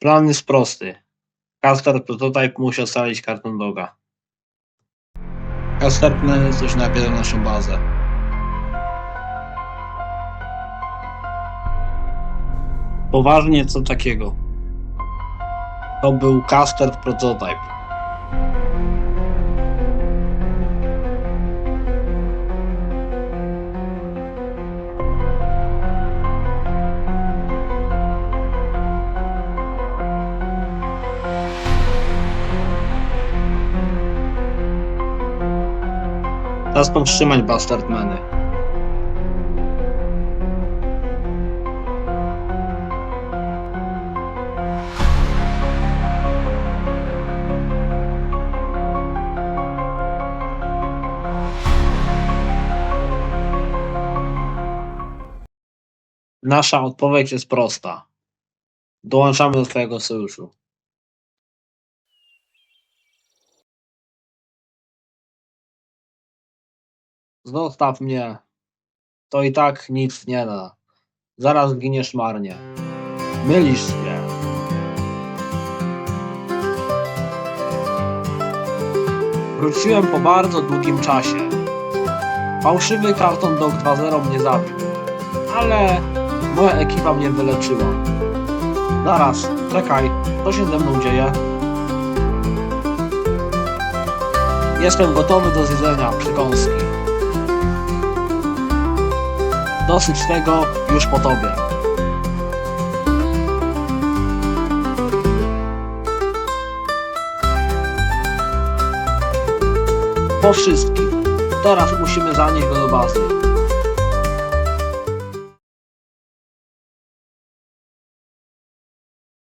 Plan jest prosty. Caster Prototype musi ocalić karton doga. Caster Plany coś napiera naszą bazę. Poważnie, co takiego? To był Caster Prototype. Czas powstrzymać Bastardmany. Nasza odpowiedź jest prosta. Dołączamy do Twojego sojuszu. Zostaw mnie. To i tak nic nie da. Zaraz giniesz marnie. Mylisz się. Wróciłem po bardzo długim czasie. Fałszywy karton Dog 2.0 mnie zabił. Ale moja ekipa mnie wyleczyła. Zaraz, czekaj, co się ze mną dzieje? Jestem gotowy do zjedzenia przekąski. Dosyć tego, już po tobie. Po wszystkim. Teraz musimy zanieść go do bazy.